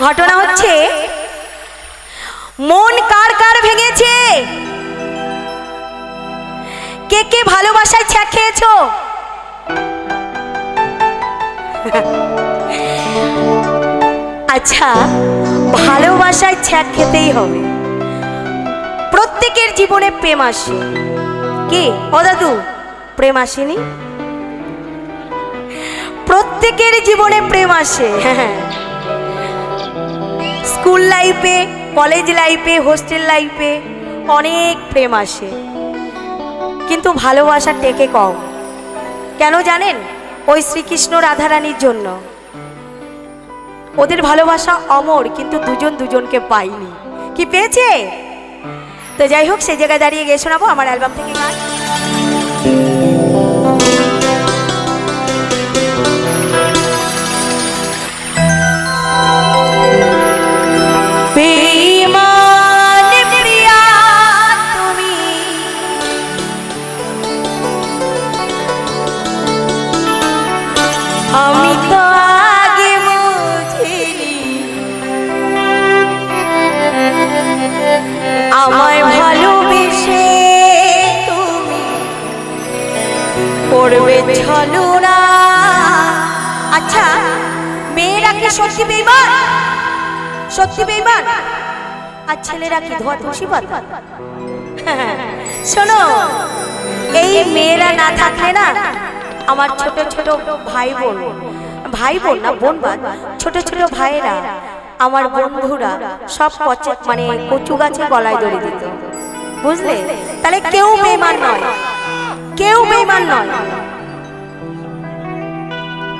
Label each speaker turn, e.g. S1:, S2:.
S1: ঘটনা হচ্ছে, মন কার কার ভেঙেছে? কে কে ভালোবাসায় ছ্যাক খেয়েছো? আচ্ছা ভালোবাসায় ছ্যাক খেতেই হবে। প্রত্যেকের জীবনে প্রেম আসে। কি? ও দাদু, প্রেম আসেনি? প্রত্যেকের জীবনে প্রেম আসে হ্যাঁ স্কুল লাইফে, কলেজ লাইফে, হোস্টেল লাইফে অনেক প্রেম আসে। কিন্তু ভালোবাসা টেকে কম। কেন জানেন? ওই শ্রীকৃষ্ণ রাধারানীর জন্য। ওদের ভালোবাসা অমর, কিন্তু দুজন দুজনকে পাইনি। কি পেয়েছে? তো যাই হোক সেই জায়গায় দাঁড়িয়ে গিয়ে শোনাবো আমার অ্যালবাম থেকে গান। আমি তো আগে বুঝিনি। আমায় ভালোবেসে তুমি করবে ছলো না আচ্ছা মেয়েরা কি সত্যি বেইমান? সত্যি বেইমান? আর ছেলেরা কি ধোয়া তুলসীপাত শোনো এই মেয়েরা না থাকলে না আমার ছোট ছোট ভাই বোন ভাই বোন না বোন ছোট ছোট ভাইয়েরা, আমার বন্ধুরা সব পচে মানে কচু গাছে গলায় দড়ি দিত। বুঝলে? তাহলে কেউ বেমান নয়। কেউ বেমান নয়।